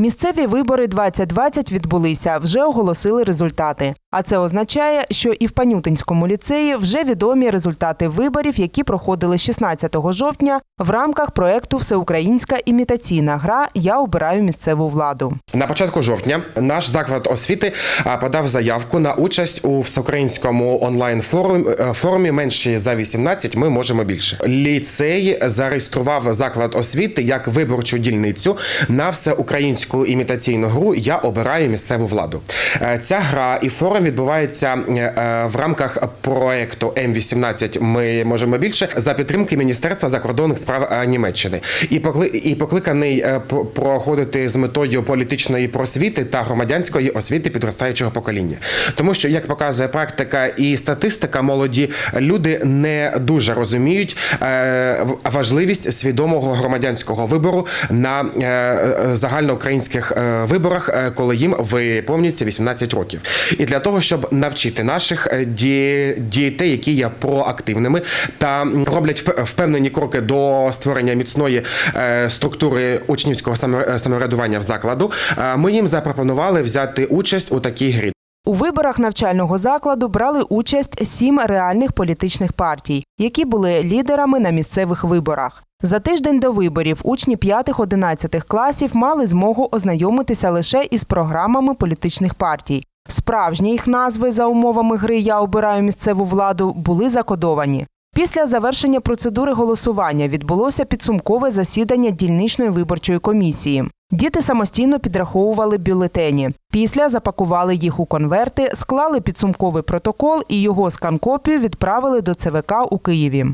Місцеві вибори 2020 відбулися, вже оголосили результати. А це означає, що і в Панютинському ліцеї вже відомі результати виборів, які проходили 16 жовтня в рамках проекту Всеукраїнська імітаційна гра Я обираю місцеву владу. На початку жовтня наш заклад освіти подав заявку на участь у всеукраїнському онлайн форумі форумі менші за 18 Ми можемо більше. Ліцей зареєстрував заклад освіти як виборчу дільницю на всеукраїнську імітаційну гру Я обираю місцеву владу. Е, Ця гра і форум відбувається е, в рамках проекту М18 Ми можемо більше за підтримки Міністерства закордонних справ е, Німеччини і і покликаний е, проходити з метою політичної просвіти та громадянської освіти підростаючого покоління. Тому що, як показує практика і статистика, молоді люди не дуже розуміють е, важливість свідомого громадянського вибору на е, е, загальноукраїнських е, виборах, е, коли їм виповнюється 18 років. І для того, щоб навчити наших е, ді- дітей, які є проактивними та роблять вп- впевнені кроки до створення міцної е, структури учнівського саме- самоврядування в закладу, е, ми їм запропонували взяти участь у такій грі. У виборах навчального закладу брали участь сім реальних політичних партій, які були лідерами на місцевих виборах. За тиждень до виборів учні 5-11 класів мали змогу ознайомитися лише із програмами політичних партій. Справжні їх назви за умовами гри Я обираю місцеву владу були закодовані. Після завершення процедури голосування відбулося підсумкове засідання дільничної виборчої комісії. Діти самостійно підраховували бюлетені. Після запакували їх у конверти, склали підсумковий протокол і його скан-копію відправили до ЦВК у Києві.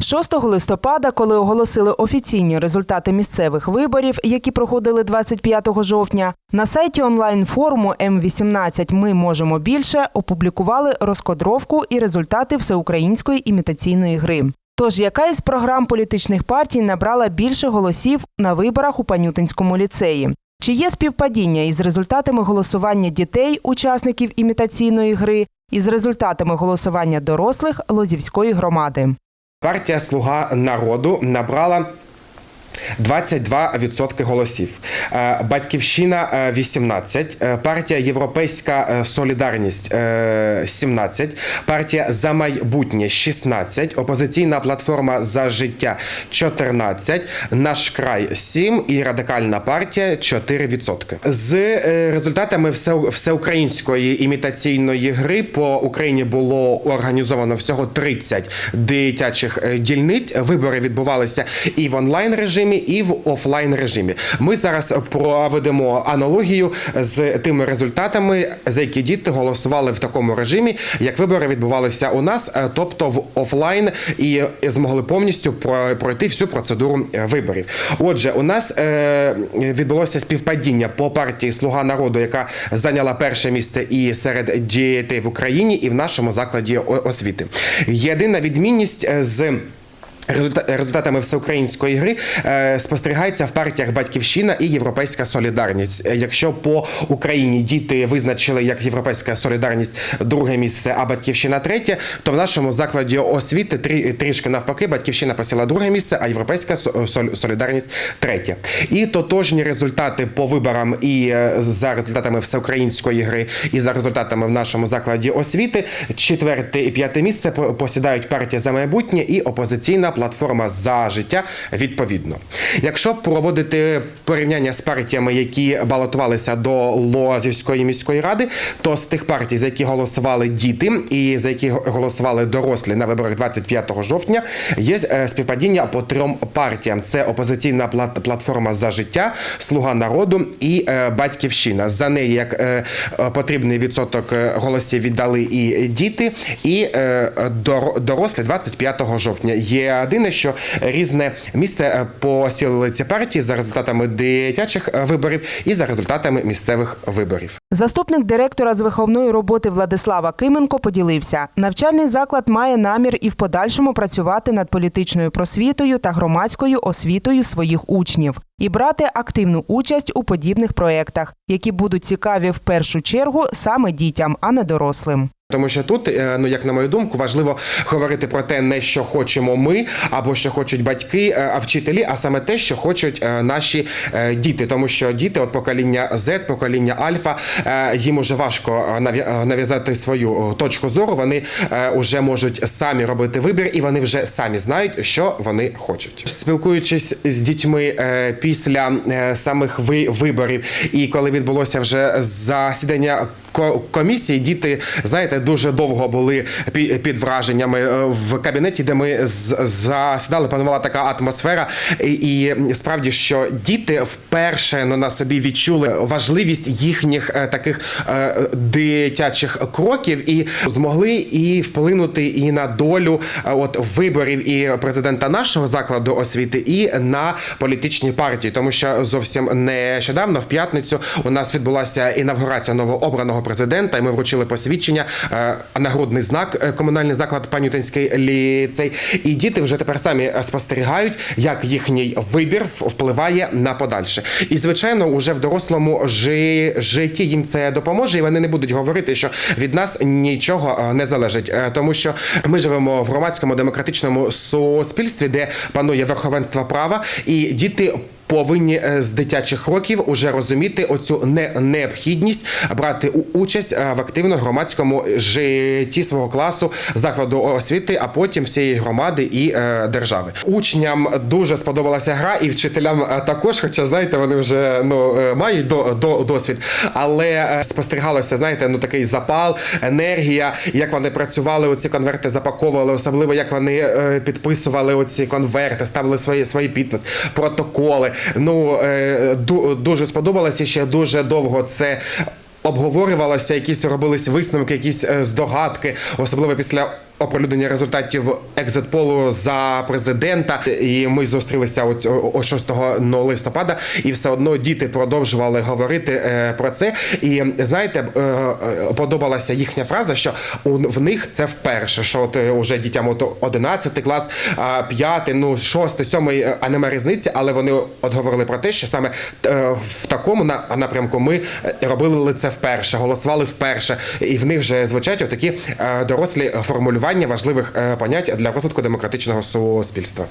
6 листопада, коли оголосили офіційні результати місцевих виборів, які проходили 25 жовтня, на сайті онлайн-форуму М18 Ми можемо більше опублікували розкодровку і результати всеукраїнської імітаційної гри. Тож, яка із програм політичних партій набрала більше голосів на виборах у Панютинському ліцеї? Чи є співпадіння із результатами голосування дітей, учасників імітаційної гри, із результатами голосування дорослих Лозівської громади? Партія Слуга народу набрала 22% голосів. Е, Батьківщина е, 18, е, партія Європейська е, Солідарність е, 17, партія За майбутнє 16, опозиційна платформа За життя 14, Наш край 7 і радикальна партія 4%. З е, результатами все- всеукраїнської імітаційної гри по Україні було організовано всього 30 дитячих е, дільниць. Вибори відбувалися і в онлайн режимі, і в офлайн режимі. Ми зараз проведемо аналогію з тими результатами, за які діти голосували в такому режимі, як вибори відбувалися у нас, е, тобто в офлайн, і змогли повністю про- пройти всю процедуру е, виборів. Отже, у нас е, відбулося співпадіння по партії Слуга народу, яка зайняла перше місце і серед дітей в Україні, і в нашому закладі освіти. Єдина відмінність з Результатами всеукраїнської гри е, спостерігається в партіях Батьківщина і Європейська Солідарність. Е, Якщо по Україні діти визначили як Європейська Солідарність друге місце, а Батьківщина третє, то в нашому закладі освіти трі, трішки навпаки Батьківщина посіла друге місце, а Європейська Солідарність третє. І тотожні результати по виборам і е, за результатами всеукраїнської гри, і за результатами в нашому закладі освіти. Четверте і п'яте місце посідають партія за майбутнє і опозиційна платформа за життя відповідно. Якщо проводити порівняння з партіями, які балотувалися до Лозівської міської ради, то з тих партій, за які голосували діти і за які голосували дорослі на виборах 25 жовтня, є е, співпадіння по трьом партіям: це опозиційна плат- платформа за життя, Слуга народу і е, Батьківщина. За неї як е, потрібний відсоток голосів віддали і діти, і дор- дорослі 25 жовтня. Єдине, що різне місце е, посілили ці партії за результатами дитячих е, виборів і за результатами місцевих виборів. Заступник директора з виховної роботи Владислава Кименко поділився, навчальний заклад має намір і в подальшому працювати над політичною просвітою та громадською освітою своїх учнів і брати активну участь у подібних проєктах, які будуть цікаві в першу чергу саме дітям, а не дорослим. Тому що тут, е, ну як на мою думку, важливо говорити про те, не що хочемо ми, або що хочуть батьки, е, а вчителі, а саме те, що хочуть е, наші діти. Тому що діти, от покоління Z, покоління Альфа, їм уже важко нав'язати свою точку зору. Вони вже можуть самі робити вибір, і вони вже самі знають, що вони хочуть. Спілкуючись з дітьми після самих ви- виборів, і коли відбулося вже засідання комісії, діти, знаєте, дуже довго були під враженнями Е, в кабінеті, де ми засідали, панувала така атмосфера. І, справді, що діти вперше ну, на собі відчули важливість їхніх е, таких е, дитячих кроків і змогли і вплинути і на долю от виборів і президента нашого закладу освіти, і на політичні партії, тому що зовсім нещодавно, в п'ятницю, у нас відбулася інавгурація новообраного президента, і ми вручили посвідчення, е, нагрудний знак, е, комунальний заклад Панютинський ліцей. І діти вже тепер самі спостерігають, як їхній вибір впливає на подальше. І звичайно, уже в дорослому жи- житті їм це допоможе, і вони не будуть говорити, що від нас нічого е, не залежить, Е, тому що ми живемо в громадському демократичному суспільстві, де панує верховенство права, і діти. Повинні е, з дитячих років уже розуміти оцю не- необхідність брати участь е, в активно громадському житті свого класу, закладу освіти, а потім всієї громади і е, держави. Учням дуже сподобалася гра, і вчителям також. Хоча знаєте, вони вже ну мають до, до досвід, але спостерігалося, знаєте, ну такий запал, енергія, як вони працювали, оці конверти запаковували, особливо як вони підписували оці конверти, ставили свої свої підпис, протоколи. Ну е, ду- дуже сподобалося ще дуже довго це. Обговорювалося, якісь робились висновки, якісь е, здогадки, особливо після оприлюднення результатів екзитполу за президента. І ми зустрілися о- о 6 листопада, і все одно діти продовжували говорити е, про це. І знаєте, е, е, подобалася їхня фраза, що у в них це вперше. Що от уже дітям от 11 клас, 5, ну 6, 7, а нема різниці, але вони от говорили про те, що саме в такому на- напрямку ми робили це вперше, голосували вперше, і в них вже звучать отакі дорослі формулювання важливих е, понять для розвитку демократичного суспільства.